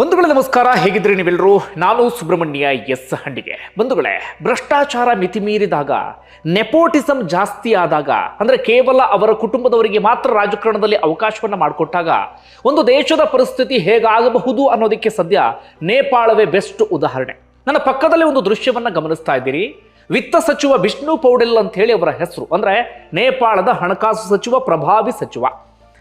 ಬಂಧುಗಳೇ ನಮಸ್ಕಾರ ಹೇಗಿದ್ರಿ ನೀವೆಲ್ಲರೂ? ನಾನು ಸುಬ್ರಹ್ಮಣ್ಯ ಎಸ್ ಹಂಡಿಗೆ ಬಂಧುಗಳೇ, ಭ್ರಷ್ಟಾಚಾರ ಮಿತಿಮೀರಿದಾಗ ನೆಪೋಟಿಸಮ್ ಜಾಸ್ತಿ ಆದಾಗ, ಅಂದರೆ ಕೇವಲ ಅವರ ಕುಟುಂಬದವರಿಗೆ ಮಾತ್ರ ರಾಜಕಾರಣದಲ್ಲಿ ಅವಕಾಶವನ್ನು ಮಾಡಿಕೊಟ್ಟಾಗ, ಒಂದು ದೇಶದ ಪರಿಸ್ಥಿತಿ ಹೇಗಾಗಬಹುದು ಅನ್ನೋದಕ್ಕೆ ಸದ್ಯ ನೇಪಾಳವೇ ಬೆಸ್ಟ್ ಉದಾಹರಣೆ. ನನ್ನ ಪಕ್ಕದಲ್ಲಿ ಒಂದು ದೃಶ್ಯವನ್ನು ಗಮನಿಸ್ತಾ ಇದ್ದೀರಿ. ವಿತ್ತ ಸಚಿವ ವಿಷ್ಣು ಪೌಡೆಲ್ ಅಂತ ಹೇಳಿ ಅವರ ಹೆಸರು, ಅಂದರೆ ನೇಪಾಳದ ಹಣಕಾಸು ಸಚಿವ, ಪ್ರಭಾವಿ ಸಚಿವ.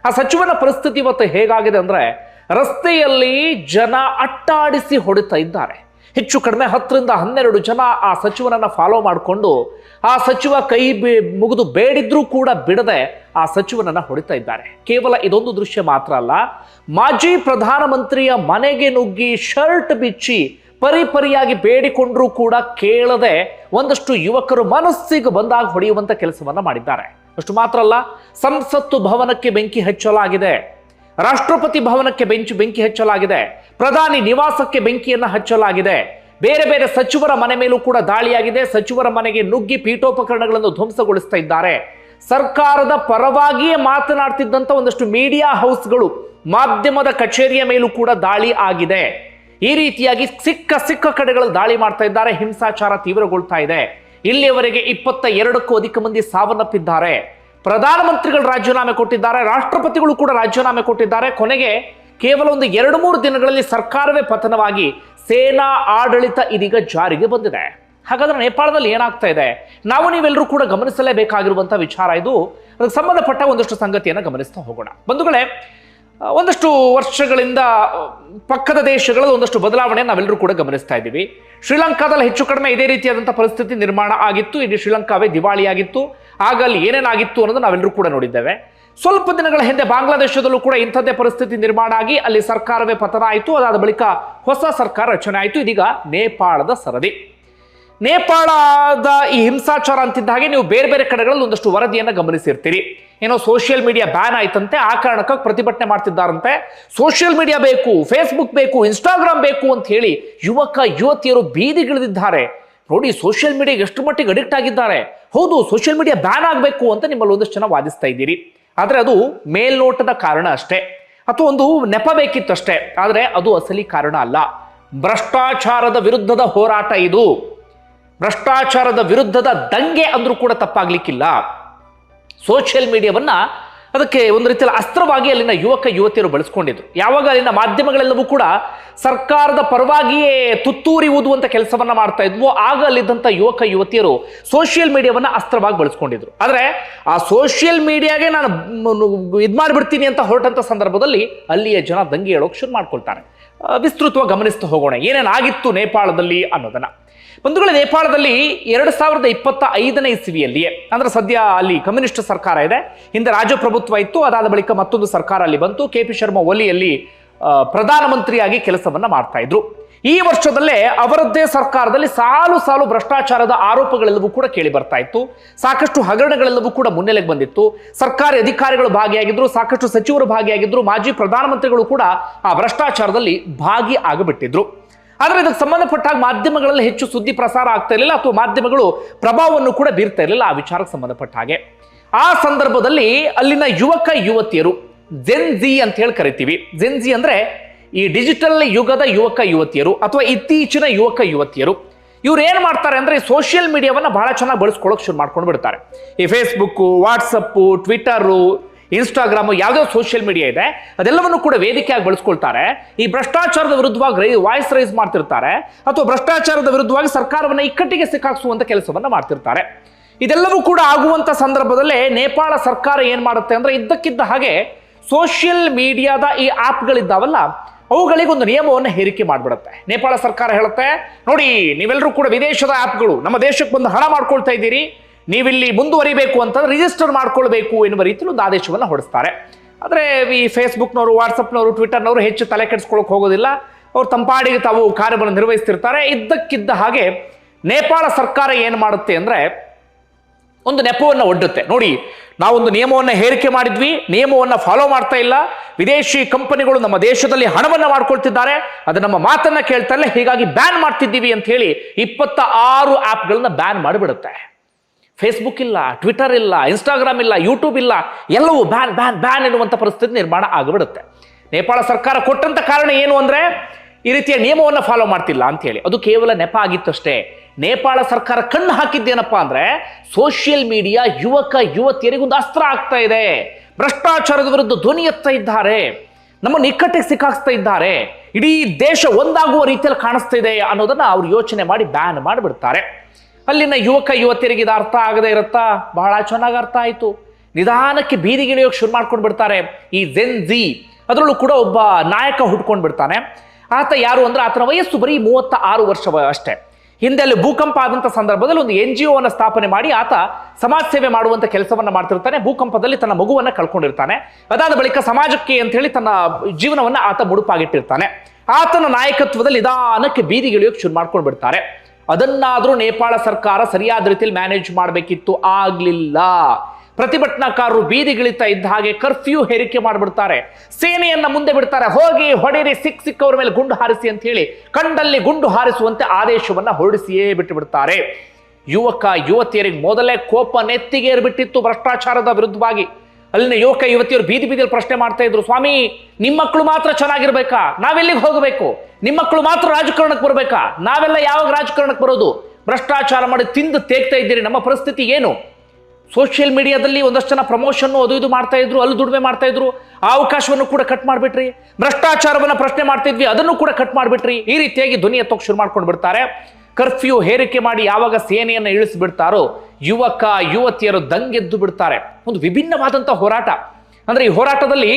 ಆ ಸಚಿವನ ಪರಿಸ್ಥಿತಿ ಇವತ್ತು ಹೇಗಾಗಿದೆ ಅಂದ್ರೆ ರಸ್ತೆಯಲ್ಲಿ ಜನ ಅಟ್ಟಾಡಿಸಿ ಹೊಡಿತಾ ಇದ್ದಾರೆ. ಹೆಚ್ಚು ಕಡಿಮೆ ಹತ್ತರಿಂದ ಹನ್ನೆರಡು ಜನ ಆ ಸಚಿವನನ್ನ ಫಾಲೋ ಮಾಡಿಕೊಂಡು ಆ ಸಚಿವ ಕೈ ಬಿ- ಮುಗಿದು ಬೇಡಿದ್ರೂ ಕೂಡ ಬಿಡದೆ ಆ ಸಚಿವನನ್ನ ಹೊಡಿತಾ ಇದ್ದಾರೆ. ಕೇವಲ ಇದೊಂದು ದೃಶ್ಯ ಮಾತ್ರ ಅಲ್ಲ, ಮಾಜಿ ಪ್ರಧಾನಮಂತ್ರಿಯ ಮನೆಗೆ ನುಗ್ಗಿ ಶರ್ಟ್ ಬಿಚ್ಚಿ ಪರಿಪರಿಯಾಗಿ ಬೇಡಿಕೊಂಡ್ರೂ ಕೂಡ ಕೇಳದೆ ಒಂದಷ್ಟು ಯುವಕರು ಮನಸ್ಸಿಗೆ ಬಂದಾಗ ಹೊಡೆಯುವಂತ ಕೆಲಸವನ್ನ ಮಾಡಿದ್ದಾರೆ. ಅಷ್ಟು ಮಾತ್ರ ಅಲ್ಲ, ಸಂಸತ್ತು ಭವನಕ್ಕೆ ಬೆಂಕಿ ಹಚ್ಚಲಾಗಿದೆ. ರಾಷ್ಟ್ರಪತಿ ಭವನಕ್ಕೆ ಬೆಂಚು ಬೆಂಕಿ ಹಚ್ಚಲಾಗಿದೆ. ಪ್ರಧಾನಿ ನಿವಾಸಕ್ಕೆ ಬೆಂಕಿಯನ್ನು ಹಚ್ಚಲಾಗಿದೆ. ಬೇರೆ ಬೇರೆ ಸಚಿವರ ಮನೆ ಮೇಲೂ ಕೂಡ ದಾಳಿಯಾಗಿದೆ. ಸಚಿವರ ಮನೆಗೆ ನುಗ್ಗಿ ಪೀಠೋಪಕರಣಗಳನ್ನು ಧ್ವಂಸಗೊಳಿಸ್ತಾ ಇದ್ದಾರೆ. ಸರ್ಕಾರದ ಪರವಾಗಿಯೇ ಮಾತನಾಡ್ತಿದ್ದಂಥ ಒಂದಷ್ಟು ಮೀಡಿಯಾ ಹೌಸ್ಗಳು ಮಾಧ್ಯಮದ ಕಚೇರಿಯ ಮೇಲೂ ಕೂಡ ದಾಳಿ ಆಗಿದೆ. ಈ ರೀತಿಯಾಗಿ ಸಿಕ್ಕ ಸಿಕ್ಕ ಕಡೆಗಳಲ್ಲಿ ದಾಳಿ ಮಾಡ್ತಾ ಇದ್ದಾರೆ. ಹಿಂಸಾಚಾರ ತೀವ್ರಗೊಳ್ತಾ ಇದೆ. ಇಲ್ಲಿಯವರೆಗೆ ಇಪ್ಪತ್ತ ಎರಡಕ್ಕೂ ಅಧಿಕ ಮಂದಿ ಸಾವನ್ನಪ್ಪಿದ್ದಾರೆ. ಪ್ರಧಾನಮಂತ್ರಿಗಳು ರಾಜೀನಾಮೆ ಕೊಟ್ಟಿದ್ದಾರೆ, ರಾಷ್ಟ್ರಪತಿಗಳು ಕೂಡ ರಾಜೀನಾಮೆ ಕೊಟ್ಟಿದ್ದಾರೆ. ಕೊನೆಗೆ ಕೇವಲ ಒಂದು ಎರಡು ಮೂರು ದಿನಗಳಲ್ಲಿ ಸರ್ಕಾರವೇ ಪತನವಾಗಿ ಸೇನಾ ಆಡಳಿತ ಇದೀಗ ಜಾರಿಗೆ ಬಂದಿದೆ. ಹಾಗಾದ್ರೆ ನೇಪಾಳದಲ್ಲಿ ಏನಾಗ್ತಾ ಇದೆ? ನಾವು ನೀವೆಲ್ಲರೂ ಕೂಡ ಗಮನಿಸಲೇಬೇಕಾಗಿರುವಂತಹ ವಿಚಾರ ಇದು. ಅದಕ್ಕೆ ಸಂಬಂಧಪಟ್ಟ ಒಂದಷ್ಟು ಸಂಗತಿಯನ್ನು ಗಮನಿಸ್ತಾ ಹೋಗೋಣ. ಬಂಧುಗಳೇ, ಒಂದಷ್ಟು ವರ್ಷಗಳಿಂದ, ಪಕ್ಕದ ದೇಶಗಳಲ್ಲಿ ಒಂದಷ್ಟು ಬದಲಾವಣೆ ನಾವೆಲ್ಲರೂ ಕೂಡ ಗಮನಿಸ್ತಾ ಇದ್ದೀವಿ. ಶ್ರೀಲಂಕಾದಲ್ಲಿ ಹೆಚ್ಚು ಕಡಿಮೆ ಇದೇ ರೀತಿಯಾದಂಥ ಪರಿಸ್ಥಿತಿ ನಿರ್ಮಾಣ ಆಗಿತ್ತು. ಇಡೀ ಶ್ರೀಲಂಕಾವೇ ದಿವಾಳಿಯಾಗಿತ್ತು. ಆಗ ಅಲ್ಲಿ ಏನೇನಾಗಿತ್ತು ಅನ್ನೋದು ನಾವೆಲ್ಲರೂ ಕೂಡ ನೋಡಿದ್ದೇವೆ. ಸ್ವಲ್ಪ ದಿನಗಳ ಹಿಂದೆ ಬಾಂಗ್ಲಾದೇಶದಲ್ಲೂ ಕೂಡ ಇಂಥದ್ದೇ ಪರಿಸ್ಥಿತಿ ನಿರ್ಮಾಣ ಆಗಿ ಅಲ್ಲಿ ಸರ್ಕಾರವೇ ಪತನ ಆಯಿತು ಅದಾದ ಬಳಿಕ ಹೊಸ ಸರ್ಕಾರ ರಚನೆ ಆಯಿತು. ಇದೀಗ ನೇಪಾಳದ ಸರದಿ. ನೇಪಾಳದ ಈ ಹಿಂಸಾಚಾರ ಅಂತಿದ್ದ ಹಾಗೆ ನೀವು ಬೇರೆ ಬೇರೆ ಕಡೆಗಳಲ್ಲಿ ಒಂದಷ್ಟು ವರದಿಯನ್ನು ಗಮನಿಸಿರ್ತೀರಿ. ಏನೋ ಸೋಷಿಯಲ್ ಮೀಡಿಯಾ ಬ್ಯಾನ್ ಆಯ್ತಂತೆ, ಆ ಕಾರಣಕ್ಕಾಗಿ ಪ್ರತಿಭಟನೆ ಮಾಡ್ತಿದ್ದಾರಂತೆ. ಸೋಷಿಯಲ್ ಮೀಡಿಯಾ ಬೇಕು, ಫೇಸ್ಬುಕ್ ಬೇಕು, ಇನ್ಸ್ಟಾಗ್ರಾಮ್ ಬೇಕು ಅಂತ ಹೇಳಿ ಯುವಕ, ಯುವತಿಯರು ಬೀದಿಗಿಳಿದಿದ್ದಾರೆ. ನೋಡಿ, ಸೋಷಿಯಲ್ ಮೀಡಿಯಾಗೆ ಎಷ್ಟು ಮಟ್ಟಿಗೆ ಅಡಿಕ್ಟ್ ಆಗಿದ್ದಾರೆ. ಹೌದು ಸೋಷಿಯಲ್ ಮೀಡಿಯಾ ಬ್ಯಾನ್ ಆಗಬೇಕು ಅಂತ ನಿಮ್ಮಲ್ಲಿ ಒಂದಷ್ಟು ಜನ ವಾದಿಸ್ತಾ ಇದ್ದೀರಿ. ಆದರೆ ಅದು ಮೇಲ್ನೋಟದ ಕಾರಣ ಅಷ್ಟೇ. ಅಥವಾ ಒಂದು ನೆಪ ಬೇಕಿತ್ತು ಅಷ್ಟೇ. ಆದರೆ ಅದು ಅಸಲಿ ಕಾರಣ ಅಲ್ಲ. ಭ್ರಷ್ಟಾಚಾರದ ವಿರುದ್ಧದ ಹೋರಾಟ ಇದು. ಭ್ರಷ್ಟಾಚಾರದ ವಿರುದ್ಧದ ದಂಗೆ ಅಂದ್ರೂ ಕೂಡ ತಪ್ಪಾಗ್ಲಿಕ್ಕಿಲ್ಲ. ಸೋಷಿಯಲ್ ಮೀಡಿಯಾವನ್ನ ಅದಕ್ಕೆ ಒಂದು ರೀತಿಯಲ್ಲಿ ಅಸ್ತ್ರವಾಗಿ ಅಲ್ಲಿನ ಯುವಕ, ಯುವತಿಯರು ಬಳಸ್ಕೊಂಡಿದ್ರು. ಯಾವಾಗ ಅಲ್ಲಿನ ಮಾಧ್ಯಮಗಳೆಲ್ಲವೂ ಕೂಡ ಸರ್ಕಾರದ ಪರವಾಗಿಯೇ ತುತ್ತೂರಿ ಊದುವಂತ ಕೆಲಸವನ್ನ ಮಾಡ್ತಾ ಇದ್ವು, ಆಗ ಅಲ್ಲಿದ್ದಂಥ ಯುವಕ, ಯುವತಿಯರು ಸೋಷಿಯಲ್ ಮೀಡಿಯಾವನ್ನ ಅಸ್ತ್ರವಾಗಿ ಬಳಸ್ಕೊಂಡಿದ್ರು. ಆದ್ರೆ ಆ ಸೋಷಿಯಲ್ ಮೀಡಿಯಾಗೆ ನಾನು ಇದು ಮಾಡಿಬಿಡ್ತೀನಿ ಅಂತ ಹೊರಟಂತ ಸಂದರ್ಭದಲ್ಲಿ ಅಲ್ಲಿಯ ಜನ ದಂಗೆ ಹೇಳೋಕೆ ಶುರು ಮಾಡ್ಕೊಳ್ತಾರೆ. ವಿಸ್ತೃತವಾಗಿ ಗಮನಿಸ್ತಾ ಹೋಗೋಣ. ಏನೇನಾಗಿತ್ತು ನೇಪಾಳದಲ್ಲಿ ಅನ್ನೋದನ್ನ. ಬಂಧುಗಳ, ನೇಪಾಳದಲ್ಲಿ ಎರಡು ಸಾವಿರದ ಇಪ್ಪತ್ತ ಐದನೇ ಇಸವಿಯಲ್ಲಿಯೇ, ಅಂದ್ರೆ ಸದ್ಯ ಅಲ್ಲಿ ಕಮ್ಯುನಿಸ್ಟ್ ಸರ್ಕಾರ ಇದೆ, ಹಿಂದೆ ರಾಜಪ್ರಭುತ್ವ ಇತ್ತು, ಅದಾದ ಬಳಿಕ ಮತ್ತೊಂದು ಸರ್ಕಾರ ಅಲ್ಲಿ ಬಂತು, ಕೆ ಪಿ ಶರ್ಮಾ ಒಲಿಯಲ್ಲಿ ಪ್ರಧಾನಮಂತ್ರಿಯಾಗಿ ಕೆಲಸವನ್ನ ಮಾಡ್ತಾ ಇದ್ರು. ಈ ವರ್ಷದಲ್ಲೇ ಅವರದ್ದೇ ಸರ್ಕಾರದಲ್ಲಿ ಸಾಲು ಸಾಲು ಭ್ರಷ್ಟಾಚಾರದ ಆರೋಪಗಳೆಲ್ಲವೂ ಕೂಡ ಕೇಳಿ ಬರ್ತಾ ಇತ್ತು. ಸಾಕಷ್ಟು ಹಗರಣಗಳೆಲ್ಲವೂ ಕೂಡ ಮುನ್ನೆಲೆಗೆ ಬಂದಿತ್ತು. ಸರ್ಕಾರಿ ಅಧಿಕಾರಿಗಳು ಭಾಗಿಯಾಗಿದ್ರು, ಸಾಕಷ್ಟು ಸಚಿವರು ಭಾಗಿಯಾಗಿದ್ರು, ಮಾಜಿ ಪ್ರಧಾನಮಂತ್ರಿಗಳು ಕೂಡ ಆ ಭ್ರಷ್ಟಾಚಾರದಲ್ಲಿ ಭಾಗಿ ಆಗಬಿಟ್ಟಿದ್ರು. ಆದರೆ ಇದಕ್ಕೆ ಸಂಬಂಧಪಟ್ಟಾಗ ಮಾಧ್ಯಮಗಳಲ್ಲಿ ಹೆಚ್ಚು ಸುದ್ದಿ ಪ್ರಸಾರ ಆಗ್ತಾ ಇರಲಿಲ್ಲ ಅಥವಾ ಮಾಧ್ಯಮಗಳು ಪ್ರಭಾವವನ್ನು ಕೂಡ ಬೀರ್ತಾ ಇರಲಿಲ್ಲ ಆ ವಿಚಾರಕ್ಕೆ ಸಂಬಂಧಪಟ್ಟ ಹಾಗೆ. ಆ ಸಂದರ್ಭದಲ್ಲಿ ಅಲ್ಲಿನ ಯುವಕ, ಯುವತಿಯರು ಜೆನ್ಜಿ ಅಂತ ಹೇಳಿ ಕರಿತೀವಿ. ಜೆನ್ಜಿ ಅಂದ್ರೆ ಈ ಡಿಜಿಟಲ್ ಯುಗದ ಯುವಕ ಯುವತಿಯರು ಅಥವಾ ಇತ್ತೀಚಿನ ಯುವಕ ಯುವತಿಯರು, ಇವ್ರು ಏನು ಮಾಡ್ತಾರೆ ಅಂದ್ರೆ ಈ ಸೋಷಿಯಲ್ ಮೀಡಿಯಾವನ್ನ ಬಹಳ ಚೆನ್ನಾಗಿ ಬಳಸ್ಕೊಳ್ಳೋಕೆ ಶುರು ಮಾಡ್ಕೊಂಡು ಬಿಡ್ತಾರೆ. ಈ ಫೇಸ್ಬುಕ್ ವಾಟ್ಸಪ್ಪು ಟ್ವಿಟರು ಇನ್ಸ್ಟಾಗ್ರಾಮು ಯಾವುದೋ ಸೋಷಿಯಲ್ ಮೀಡಿಯಾ ಇದೆ, ಅದೆಲ್ಲವನ್ನು ಕೂಡ ವೇದಿಕೆಯಾಗಿ ಬಳಸ್ಕೊಳ್ತಾರೆ. ಈ ಭ್ರಷ್ಟಾಚಾರದ ವಿರುದ್ಧವಾಗಿ ವಾಯ್ಸ್ ರೈಸ್ ಮಾಡ್ತಿರ್ತಾರೆ, ಅಥವಾ ಭ್ರಷ್ಟಾಚಾರದ ವಿರುದ್ಧವಾಗಿ ಸರ್ಕಾರವನ್ನ ಇಕ್ಕಟ್ಟಿಗೆ ಸಿಕ್ಕಾಕ್ಸುವಂಥ ಕೆಲಸವನ್ನ ಮಾಡ್ತಿರ್ತಾರೆ. ಇದೆಲ್ಲವೂ ಕೂಡ ಆಗುವಂತ ಸಂದರ್ಭದಲ್ಲೇ ನೇಪಾಳ ಸರ್ಕಾರ ಏನು ಮಾಡುತ್ತೆ ಅಂದ್ರೆ ಇದ್ದಕ್ಕಿದ್ದ ಹಾಗೆ ಸೋಷಿಯಲ್ ಮೀಡಿಯಾದ ಈ ಆಪ್ಗಳಿದ್ದಾವಲ್ಲ ಅವುಗಳಿಗೆ ಒಂದು ನಿಯಮವನ್ನು ಹೇರಿಕೆ ಮಾಡಿಬಿಡುತ್ತೆ. ನೇಪಾಳ ಸರ್ಕಾರ ಹೇಳುತ್ತೆ, ನೋಡಿ ನೀವೆಲ್ಲರೂ ಕೂಡ ವಿದೇಶದ ಆ್ಯಪ್ಗಳು ನಮ್ಮ ದೇಶಕ್ಕೆ ಬಂದು ಹಣ ಮಾಡ್ಕೊಳ್ತಾ ಇದ್ದೀರಿ, ನೀವಿಲ್ಲಿ ಮುಂದುವರಿಬೇಕು ಅಂತಂದ್ರೆ ರಿಜಿಸ್ಟರ್ ಮಾಡ್ಕೊಳ್ಬೇಕು ಎನ್ನುವ ರೀತಿಯಲ್ಲಿ ಒಂದು ಆದೇಶವನ್ನು ಹೊಡೆಸ್ತಾರೆ ಆದರೆ ಈ ಫೇಸ್ಬುಕ್ನವರು ವಾಟ್ಸಪ್ನವರು ಟ್ವಿಟರ್ನವರು ಹೆಚ್ಚು ತಲೆ ಕೆಡಿಸ್ಕೊಳ್ಳೋಕೆ ಹೋಗೋದಿಲ್ಲ. ಅವ್ರು ತಂಪಾಡಿಗೆ ತಾವು ಕಾರ್ಯವನ್ನು ನಿರ್ವಹಿಸ್ತಿರ್ತಾರೆ. ಇದ್ದಕ್ಕಿದ್ದ ಹಾಗೆ ನೇಪಾಳ ಸರ್ಕಾರ ಏನು ಮಾಡುತ್ತೆ ಅಂದರೆ, ಒಂದು ನೆಪವನ್ನು ಒಡ್ಡುತ್ತೆ. ನೋಡಿ ನಾವೊಂದು ನಿಯಮವನ್ನು ಹೇರಿಕೆ ಮಾಡಿದ್ವಿ, ನಿಯಮವನ್ನು ಫಾಲೋ ಮಾಡ್ತಾ ಇಲ್ಲ. ವಿದೇಶಿ ಕಂಪನಿಗಳು ನಮ್ಮ ದೇಶದಲ್ಲಿ ಹಣವನ್ನು ಮಾಡ್ಕೊಳ್ತಿದ್ದಾರೆ. ಅದು ನಮ್ಮ ಮಾತನ್ನ ಕೇಳ್ತಾ ಹೀಗಾಗಿ ಬ್ಯಾನ್ ಮಾಡ್ತಿದ್ದೀವಿ ಅಂತ ಹೇಳಿ ಇಪ್ಪತ್ತ ಆರು ಆ್ಯಪ್ಗಳನ್ನ ಬ್ಯಾನ್ ಮಾಡಿಬಿಡುತ್ತೆ. ಫೇಸ್ಬುಕ್ ಇಲ್ಲ ಟ್ವಿಟರ್ ಇಲ್ಲ ಇನ್ಸ್ಟಾಗ್ರಾಮ್ ಇಲ್ಲ ಯೂಟ್ಯೂಬ್ ಇಲ್ಲ, ಎಲ್ಲವೂ ಬ್ಯಾನ್ ಬ್ಯಾನ್ ಬ್ಯಾನ್ ಎನ್ನುವಂಥ ಪರಿಸ್ಥಿತಿ ನಿರ್ಮಾಣ ಆಗಿಬಿಡುತ್ತೆ. ನೇಪಾಳ ಸರ್ಕಾರ ಕೊಟ್ಟಂತ ಕಾರಣ ಏನು ಅಂದ್ರೆ ಈ ರೀತಿಯ ನಿಯಮವನ್ನು ಫಾಲೋ ಮಾಡ್ತಿಲ್ಲ ಅಂತ ಹೇಳಿ. ಅದು ಕೇವಲ ನೆಪ ಆಗಿತ್ತಷ್ಟೇ. ನೇಪಾಳ ಸರ್ಕಾರ ಕಣ್ಣು ಹಾಕಿದ್ದೇನಪ್ಪ ಅಂದ್ರೆ ಸೋಷಿಯಲ್ ಮೀಡಿಯಾ ಯುವಕ ಯುವತಿಯರಿಗೆ ಒಂದು ಅಸ್ತ್ರ ಆಗ್ತಾ ಇದೆ. ಭ್ರಷ್ಟಾಚಾರದ ವಿರುದ್ಧ ಧ್ವನಿ ಎತ್ತಾ ಇದ್ದಾರೆ. ನಮ್ಮನ್ನು ಇಕ್ಕಟ್ಟಿಗೆ ಸಿಕ್ಕಾಕ್ಸ್ತಾ ಇದ್ದಾರೆ. ಇಡೀ ದೇಶ ಒಂದಾಗುವ ರೀತಿಯಲ್ಲಿ ಕಾಣಿಸ್ತಾ ಇದೆ ಅನ್ನೋದನ್ನ ಅವ್ರು ಯೋಚನೆ ಮಾಡಿ ಬ್ಯಾನ್ ಮಾಡಿಬಿಡ್ತಾರೆ. ಅಲ್ಲಿನ ಯುವಕ ಯುವತಿಯರಿಗೆ ಇದು ಅರ್ಥ ಆಗದೆ ಇರುತ್ತಾ? ಬಹಳ ಚೆನ್ನಾಗಿ ಅರ್ಥ ಆಯಿತು. ನಿಧಾನಕ್ಕೆ ಬೀದಿಗಿಳಿಯೋಕೆ ಶುರು ಮಾಡ್ಕೊಂಡು ಬಿಡ್ತಾರೆ ಈ ಜೆನ್ ಜಿ ಅದರಲ್ಲೂ ಕೂಡ ಒಬ್ಬ ನಾಯಕ ಹುಟ್ಕೊಂಡು ಬಿಡ್ತಾನೆ. ಆತ ಯಾರು ಅಂದ್ರೆ ಆತನ ವಯಸ್ಸು ಬರೀ ಮೂವತ್ತ ಆರು ವರ್ಷ ಅಷ್ಟೇ. ಹಿಂದೆ ಅಲ್ಲಿ ಭೂಕಂಪ ಆದಂಥ ಸಂದರ್ಭದಲ್ಲಿ ಒಂದು ಎನ್ ಜಿ ಒನ ಸ್ಥಾಪನೆ ಮಾಡಿ ಆತ ಸಮಾಜ ಸೇವೆ ಮಾಡುವಂತ ಕೆಲಸವನ್ನ ಮಾಡ್ತಿರ್ತಾನೆ. ಭೂಕಂಪದಲ್ಲಿ ತನ್ನ ಮಗುವನ್ನ ಕಳ್ಕೊಂಡಿರ್ತಾನೆ. ಅದಾದ ಬಳಿಕ ಸಮಾಜಕ್ಕೆ ಅಂತ ಹೇಳಿ ತನ್ನ ಜೀವನವನ್ನ ಆತ ಮುಡುಪಾಗಿಟ್ಟಿರ್ತಾನೆ. ಆತನ ನಾಯಕತ್ವದಲ್ಲಿ ನಿಧಾನಕ್ಕೆ ಬೀದಿಗಿಳಿಯೋಕೆ ಶುರು ಮಾಡ್ಕೊಂಡು ಬಿಡ್ತಾರೆ ಅದನ್ನಾದ್ರೂ ನೇಪಾಳ ಸರ್ಕಾರ ಸರಿಯಾದ ರೀತಿಯಲ್ಲಿ ಮ್ಯಾನೇಜ್ ಮಾಡಬೇಕಿತ್ತು. ಆಗ್ಲಿಲ್ಲ. ಪ್ರತಿಭಟನಾಕಾರರು ಬೀದಿಗಿಳಿತಾ ಇದ್ದ ಹಾಗೆ ಕರ್ಫ್ಯೂ ಹೇರಿಕೆ ಮಾಡಿಬಿಡ್ತಾರೆ. ಸೇನೆಯನ್ನ ಮುಂದೆ ಬಿಡ್ತಾರೆ. ಹೋಗಿ ಹೊಡೆರಿ ಸಿಕ್ ಸಿಕ್ಕವರ ಮೇಲೆ ಗುಂಡು ಹಾರಿಸಿ ಅಂತ ಹೇಳಿ ಕಂಡಲ್ಲಿ ಗುಂಡು ಹಾರಿಸುವಂತೆ ಆದೇಶವನ್ನ ಹೊರಡಿಸಿಯೇ ಬಿಟ್ಟು ಬಿಡ್ತಾರೆ ಯುವಕ, ಯುವತಿಯರಿಗೆ ಮೊದಲೇ ಕೋಪ ನೆತ್ತಿಗೇರ್ಬಿಟ್ಟಿತ್ತು ಭ್ರಷ್ಟಾಚಾರದ ವಿರುದ್ಧವಾಗಿ. ಅಲ್ಲಿನ ಯುವಕ, ಯುವತಿಯರು ಬೀದಿ ಬೀದಿಯಲ್ಲಿ ಪ್ರಶ್ನೆ ಮಾಡ್ತಾ ಇದ್ರು, ಸ್ವಾಮಿ ನಿಮ್ಮ ಮಕ್ಕಳು ಮಾತ್ರ ಚೆನ್ನಾಗಿರ್ಬೇಕಾ? ನಾವೆಲ್ಲಿಗೆ ಹೋಗಬೇಕು? ನಿಮ್ಮ ಮಕ್ಕಳು ಮಾತ್ರ ರಾಜಕಾರಣಕ್ಕೆ ಬರಬೇಕಾ? ನಾವೆಲ್ಲ ಯಾವಾಗ ರಾಜಕಾರಣಕ್ಕೆ ಬರೋದು? ಭ್ರಷ್ಟಾಚಾರ ಮಾಡಿ ತಿಂದು ತೇಗ್ತಾ ಇದ್ದೀರಿ. ನಮ್ಮ ಪರಿಸ್ಥಿತಿ ಏನು? ಸೋಷಿಯಲ್ ಮೀಡಿಯಾದಲ್ಲಿ ಒಂದಷ್ಟು ಜನ ಪ್ರಮೋಷನ್ ಅದು ಇದು ಮಾಡ್ತಾ ಇದ್ರು, ಅಲ್ಲಿ ದುಡಿಮೆ ಮಾಡ್ತಾ ಇದ್ರು. ಆ ಅವಕಾಶವನ್ನು ಕೂಡ ಕಟ್ ಮಾಡಿಬಿಟ್ರಿ. ಭ್ರಷ್ಟಾಚಾರವನ್ನು ಪ್ರಶ್ನೆ ಮಾಡ್ತಿದ್ವಿ, ಅದನ್ನು ಕೂಡ ಕಟ್ ಮಾಡಿಬಿಟ್ರಿ. ಈ ರೀತಿಯಾಗಿ ಧ್ವನಿ ಎತ್ತೋಕೆ ಶುರು ಮಾಡ್ಕೊಂಡು ಬಿಡ್ತಾರೆ. ಕರ್ಫ್ಯೂ ಹೇರಿಕೆ ಮಾಡಿ ಯಾವಾಗ ಸೇನೆಯನ್ನು ಇಳಿಸಿಬಿಡ್ತಾರೋ, ಯುವಕ, ಯುವತಿಯರು ದಂಗೆದ್ದು ಬಿಡ್ತಾರೆ. ಒಂದು ವಿಭಿನ್ನವಾದಂಥ ಹೋರಾಟ. ಅಂದ್ರೆ ಈ ಹೋರಾಟದಲ್ಲಿ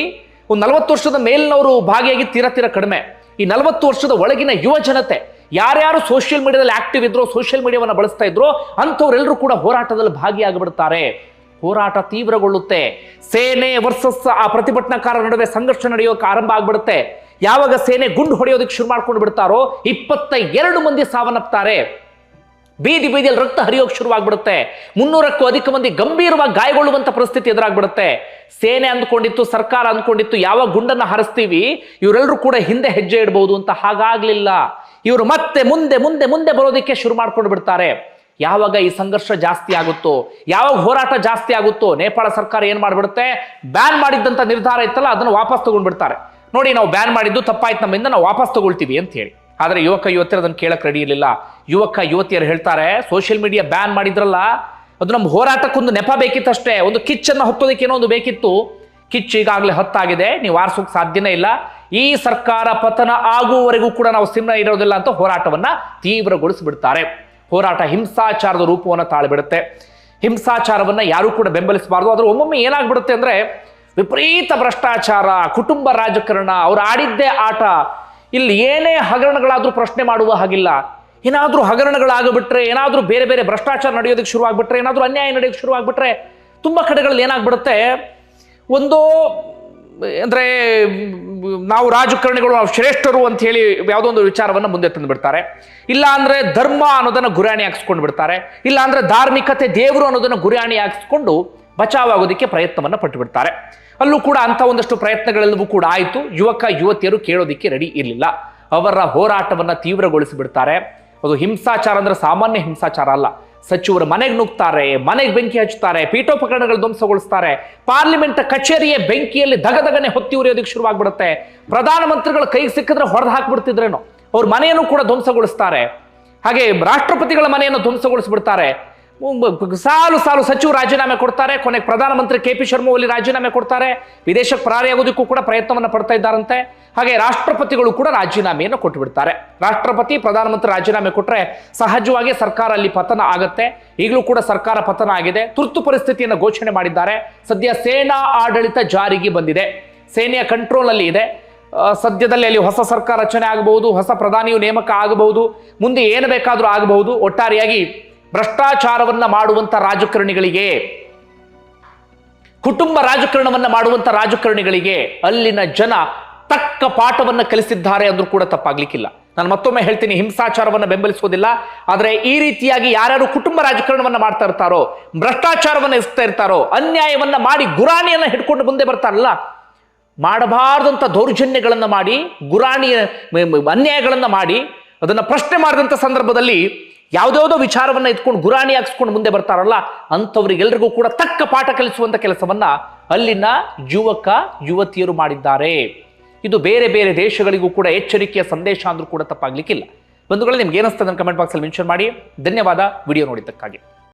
ಒಂದು ನಲವತ್ತು ವರ್ಷದ ಮೇಲಿನವರು ಭಾಗಿಯಾಗಿ ತೀರ ತೀರ ಕಡಿಮೆ. ಈ ನಲವತ್ತು ವರ್ಷದ ಒಳಗಿನ ಯುವ ಜನತೆ ಯಾರ್ಯಾರು ಸೋಷಿಯಲ್ ಮೀಡಿಯಾದಲ್ಲಿ ಆಕ್ಟಿವ್ ಇದ್ರೋ ಸೋಷಿಯಲ್ ಮೀಡಿಯಾವನ್ನು ಬಳಸ್ತಾ ಇದ್ರೋ ಅಂಥವರೆಲ್ಲರೂ ಕೂಡ ಹೋರಾಟದಲ್ಲಿ ಭಾಗಿಯಾಗಿಬಿಡ್ತಾರೆ. ಹೋರಾಟ ತೀವ್ರಗೊಳ್ಳುತ್ತೆ. ಸೇನೆ ವರ್ಸಸ್ ಆ ಪ್ರತಿಭಟನಾಕಾರರ ನಡುವೆ ಸಂಘರ್ಷ ನಡೆಯೋಕೆ ಆರಂಭ ಆಗ್ಬಿಡುತ್ತೆ. ಯಾವಾಗ ಸೇನೆ ಗುಂಡು ಹೊಡೆಯೋದಕ್ಕೆ ಶುರು ಮಾಡ್ಕೊಂಡು ಬಿಡ್ತಾರೋ ಇಪ್ಪತ್ತ ಎರಡು ಮಂದಿ ಸಾವನ್ನಪ್ತಾರೆ. ಬೀದಿ ಬೀದಿಯಲ್ಲಿ ರಕ್ತ ಹರಿಯೋಕೆ ಶುರುವಾಗ್ಬಿಡುತ್ತೆ ಮುನ್ನೂರಕ್ಕೂ ಅಧಿಕ ಮಂದಿ ಗಂಭೀರವಾಗಿ ಗಾಯಗೊಳ್ಳುವಂತ ಪರಿಸ್ಥಿತಿ ಎದುರಾಗ್ಬಿಡುತ್ತೆ. ಸೇನೆ ಅಂದ್ಕೊಂಡಿತ್ತು, ಸರ್ಕಾರ ಅಂದ್ಕೊಂಡಿತ್ತು ಯಾವ ಗುಂಡನ್ನ ಹರಿಸ್ತೀವಿ, ಇವರೆಲ್ಲರೂ ಕೂಡ ಹಿಂದೆ ಹೆಜ್ಜೆ ಇಡಬಹುದು ಅಂತ ಹಾಗಾಗ್ಲಿಲ್ಲ. ಇವರು ಮತ್ತೆ ಮುಂದೆ ಮುಂದೆ ಮುಂದೆ ಬರೋದಕ್ಕೆ ಶುರು ಮಾಡ್ಕೊಂಡು ಬಿಡ್ತಾರೆ. ಯಾವಾಗ ಈ ಸಂಘರ್ಷ ಜಾಸ್ತಿ ಆಗುತ್ತೋ, ಯಾವಾಗ ಹೋರಾಟ ಜಾಸ್ತಿ ಆಗುತ್ತೋ, ನೇಪಾಳ ಸರ್ಕಾರ ಏನ್ ಮಾಡ್ಬಿಡುತ್ತೆ? ಬ್ಯಾನ್ ಮಾಡಿದ್ದಂತ ನಿರ್ಧಾರ ಇತ್ತಲ್ಲ, ಅದನ್ನು ವಾಪಸ್ ತಗೊಂಡ್ಬಿಡ್ತಾರೆ ನೋಡಿ, ನಾವು ಬ್ಯಾನ್ ಮಾಡಿದ್ದು ತಪ್ಪಾಯ್ತು, ನಮ್ಮಿಂದ ನಾವು ವಾಪಸ್ ತಗೊಳ್ತೀವಿ ಅಂತ ಹೇಳಿ. ಆದರೆ ಯುವಕ, ಯುವತಿಯರು ಅದನ್ನು ಕೇಳಕ್ ರೆಡಿ ಇರಲಿಲ್ಲ. ಯುವಕ, ಯುವತಿಯರು ಹೇಳ್ತಾರೆ ಸೋಷಿಯಲ್ ಮೀಡಿಯಾ ಬ್ಯಾನ್ ಮಾಡಿದ್ರಲ್ಲ, ಅದು ನಮ್ಮ ಹೋರಾಟಕ್ಕೊಂದು ನೆಪ ಬೇಕಿತ್ತಷ್ಟೇ. ಒಂದು ಕಿಚ್ಚನ್ನು ಹೊತ್ತೋದಕ್ಕೆ ಏನೋ ಒಂದು ಬೇಕಿತ್ತು. ಕಿಚ್ಚು ಈಗಾಗಲೇ ಹತ್ತಾಗಿದೆ, ನೀವು ಆರಿಸೋಕೆ ಸಾಧ್ಯನೇ ಇಲ್ಲ. ಈ ಸರ್ಕಾರ ಪತನ ಆಗುವವರೆಗೂ ಕೂಡ ನಾವು ಸಿಂಹ ಇರೋದಿಲ್ಲ ಅಂತ ಹೋರಾಟವನ್ನ ತೀವ್ರಗೊಳಿಸಿಬಿಡ್ತಾರೆ. ಹೋರಾಟ ಹಿಂಸಾಚಾರದ ರೂಪವನ್ನು ತಾಳಿಬಿಡುತ್ತೆ. ಹಿಂಸಾಚಾರವನ್ನ ಯಾರೂ ಕೂಡ ಬೆಂಬಲಿಸಬಾರ್ದು. ಆದ್ರೆ ಒಮ್ಮೊಮ್ಮೆ ಏನಾಗ್ಬಿಡುತ್ತೆ ಅಂದ್ರೆ ವಿಪರೀತ ಭ್ರಷ್ಟಾಚಾರ, ಕುಟುಂಬ ರಾಜಕಾರಣ, ಅವ್ರು ಆಡಿದ್ದೇ ಆಟ, ಇಲ್ಲಿ ಏನೇ ಹಗರಣಗಳಾದರೂ ಪ್ರಶ್ನೆ ಮಾಡುವ ಹಾಗಿಲ್ಲ. ಏನಾದರೂ ಹಗರಣಗಳಾಗ್ಬಿಟ್ರೆ, ಏನಾದರೂ ಬೇರೆ ಬೇರೆ ಭ್ರಷ್ಟಾಚಾರ ನಡೆಯೋದಕ್ಕೆ ಶುರು ಏನಾದರೂ ಅನ್ಯಾಯ ನಡೆಯೋಕ್ಕೆ ಶುರು ತುಂಬ ಕಡೆಗಳಲ್ಲಿ ಏನಾಗ್ಬಿಡುತ್ತೆ? ಒಂದು, ಅಂದ್ರೆ ನಾವು ರಾಜಕಾರಣಿಗಳು ಶ್ರೇಷ್ಠರು ಅಂತ ಹೇಳಿ ಯಾವುದೋ ಒಂದು ವಿಚಾರವನ್ನು ಮುಂದೆ ತಂದು ಬಿಡ್ತಾರೆ. ಇಲ್ಲ ಅಂದ್ರೆ ಧರ್ಮ ಅನ್ನೋದನ್ನ ಗುರಾಣಿ ಹಾಕ್ಸ್ಕೊಂಡು ಬಿಡ್ತಾರೆ. ಇಲ್ಲ ಅಂದ್ರೆ ಧಾರ್ಮಿಕತೆ ದೇವರು ಅನ್ನೋದನ್ನ ಗುರಾಣಿ ಹಾಕ್ಸ್ಕೊಂಡು ಬಚಾವಾಗೋದಕ್ಕೆ ಪ್ರಯತ್ನವನ್ನ ಪಟ್ಟು ಬಿಡ್ತಾರೆ. ಅಲ್ಲೂ ಕೂಡ ಅಂತ ಒಂದಷ್ಟು ಪ್ರಯತ್ನಗಳೆಲ್ಲವೂ ಕೂಡ ಆಯಿತು. ಯುವಕ, ಯುವತಿಯರು ಕೇಳೋದಿಕ್ಕೆ ರೆಡಿ ಇರಲಿಲ್ಲ. ಅವರ ಹೋರಾಟವನ್ನ ತೀವ್ರಗೊಳಿಸಿ ಬಿಡ್ತಾರೆ ಅದು ಹಿಂಸಾಚಾರ ಅಂದ್ರೆ ಸಾಮಾನ್ಯ ಹಿಂಸಾಚಾರ ಅಲ್ಲ. ಸಚಿವರು ಮನೆಗೆ ನುಗ್ತಾರೆ, ಮನೆಗೆ ಬೆಂಕಿ ಹಚ್ಚುತ್ತಾರೆ, ಪೀಠೋಪಕರಣಗಳು ಧ್ವಂಸಗೊಳಿಸ್ತಾರೆ. ಪಾರ್ಲಿಮೆಂಟ್ ಕಚೇರಿಯೇ ಬೆಂಕಿಯಲ್ಲಿ ದಗದಗನೆ ಹೊತ್ತಿ ಉರಿಯೋದಕ್ಕೆ ಶುರುವಾಗ್ಬಿಡುತ್ತೆ. ಪ್ರಧಾನಮಂತ್ರಿಗಳ ಕೈಗೆ ಸಿಕ್ಕಿದ್ರೆ ಹೊಡೆದು ಹಾಕ್ಬಿಡ್ತಿದ್ರೇನು. ಅವ್ರ ಮನೆಯನ್ನು ಕೂಡ ಧ್ವಂಸಗೊಳಿಸ್ತಾರೆ. ಹಾಗೆ ರಾಷ್ಟ್ರಪತಿಗಳ ಮನೆಯನ್ನು ಧ್ವಂಸಗೊಳಿಸ್ಬಿಡ್ತಾರೆ. ಸಾಲು ಸಾಲು ಸಚಿವ ರಾಜೀನಾಮೆ ಕೊಡ್ತಾರೆ, ಕೊನೆಗೆ ಪ್ರಧಾನಮಂತ್ರಿ ಕೆ ಪಿ ಶರ್ಮಾ ಒಲಿ ರಾಜೀನಾಮೆ ಕೊಡ್ತಾರೆ, ವಿದೇಶಕ್ಕೆ ಪರಾರಿಯಾಗೋದಕ್ಕೂ ಕೂಡ ಪ್ರಯತ್ನವನ್ನು ಪಡ್ತಾ ಇದ್ದಾರಂತೆ. ಹಾಗೆ ರಾಷ್ಟ್ರಪತಿಗಳು ಕೂಡ ರಾಜೀನಾಮೆಯನ್ನು ಕೊಟ್ಟು ಬಿಡ್ತಾರೆ ರಾಷ್ಟ್ರಪತಿ, ಪ್ರಧಾನಮಂತ್ರಿ ರಾಜೀನಾಮೆ ಕೊಟ್ಟರೆ ಸಹಜವಾಗಿ ಸರ್ಕಾರ ಅಲ್ಲಿ ಪತನ ಆಗುತ್ತೆ. ಈಗಲೂ ಕೂಡ ಸರ್ಕಾರ ಪತನ ಆಗಿದೆ. ತುರ್ತು ಪರಿಸ್ಥಿತಿಯನ್ನು ಘೋಷಣೆ ಮಾಡಿದ್ದಾರೆ. ಸದ್ಯ ಸೇನಾ ಆಡಳಿತ ಜಾರಿಗೆ ಬಂದಿದೆ. ಸೇನೆಯ ಕಂಟ್ರೋಲ್ನಲ್ಲಿ ಇದೆ. ಸದ್ಯದಲ್ಲಿ ಅಲ್ಲಿ ಹೊಸ ಸರ್ಕಾರ ರಚನೆ ಆಗಬಹುದು, ಹೊಸ ಪ್ರಧಾನಿಯು ನೇಮಕ ಆಗಬಹುದು, ಮುಂದೆ ಏನು ಬೇಕಾದರೂ ಆಗಬಹುದು. ಒಟ್ಟಾರೆಯಾಗಿ ಭ್ರಷ್ಟಾಚಾರವನ್ನ ಮಾಡುವಂಥ ರಾಜಕಾರಣಿಗಳಿಗೆ, ಕುಟುಂಬ ರಾಜಕಾರಣವನ್ನು ಮಾಡುವಂಥ ರಾಜಕಾರಣಿಗಳಿಗೆ ಅಲ್ಲಿನ ಜನ ತಕ್ಕ ಪಾಠವನ್ನು ಕಲಿಸಿದ್ದಾರೆ ಅಂದ್ರೂ ಕೂಡ ತಪ್ಪಾಗ್ಲಿಕ್ಕಿಲ್ಲ. ನಾನು ಮತ್ತೊಮ್ಮೆ ಹೇಳ್ತೀನಿ, ಹಿಂಸಾಚಾರವನ್ನು ಬೆಂಬಲಿಸೋದಿಲ್ಲ, ಆದರೆ ಈ ರೀತಿಯಾಗಿ ಯಾರ್ಯಾರು ಕುಟುಂಬ ರಾಜಕಾರಣವನ್ನು ಮಾಡ್ತಾ ಇರ್ತಾರೋ, ಭ್ರಷ್ಟಾಚಾರವನ್ನು ಎಸ್ತಾ ಇರ್ತಾರೋ, ಅನ್ಯಾಯವನ್ನು ಮಾಡಿ ಗುರಾಣಿಯನ್ನು ಹಿಡ್ಕೊಂಡು ಮುಂದೆ ಬರ್ತಾರಲ್ಲ ಮಾಡಬಾರ್ದಂಥ ದೌರ್ಜನ್ಯಗಳನ್ನು ಮಾಡಿ, ಗುರಾಣಿಯ, ಅನ್ಯಾಯಗಳನ್ನು ಮಾಡಿ, ಅದನ್ನು ಪ್ರಶ್ನೆ ಮಾಡಿದಂಥ ಸಂದರ್ಭದಲ್ಲಿ ಯಾವುದ್ಯಾವುದೋ ವಿಚಾರವನ್ನ ಇಟ್ಕೊಂಡು ಗುರಾಣಿ ಹಾಕ್ಸ್ಕೊಂಡು ಮುಂದೆ ಬರ್ತಾರಲ್ಲ, ಅಂಥವ್ರಿಗೆಲ್ರಿಗೂ ಕೂಡ ತಕ್ಕ ಪಾಠ ಕಲಿಸುವಂಥ ಕೆಲಸವನ್ನ ಅಲ್ಲಿನ ಯುವಕ, ಯುವತಿಯರು ಮಾಡಿದ್ದಾರೆ. ಇದು ಬೇರೆ ಬೇರೆ ದೇಶಗಳಿಗೂ ಕೂಡ ಎಚ್ಚರಿಕೆಯ ಸಂದೇಶ ಅಂದ್ರೂ ಕೂಡ ತಪ್ಪಾಗ್ಲಿಕ್ಕಿಲ್ಲ. ಬಂಧುಗಳೇ, ನಿಮ್ಗೆ ಏನಿಸ್ತದೆ ಕಮೆಂಟ್ ಬಾಕ್ಸಲ್ಲಿ ಮೆನ್ಷನ್ ಮಾಡಿ. ಧನ್ಯವಾದ, ವಿಡಿಯೋ ನೋಡಿದ್ದಕ್ಕಾಗಿ.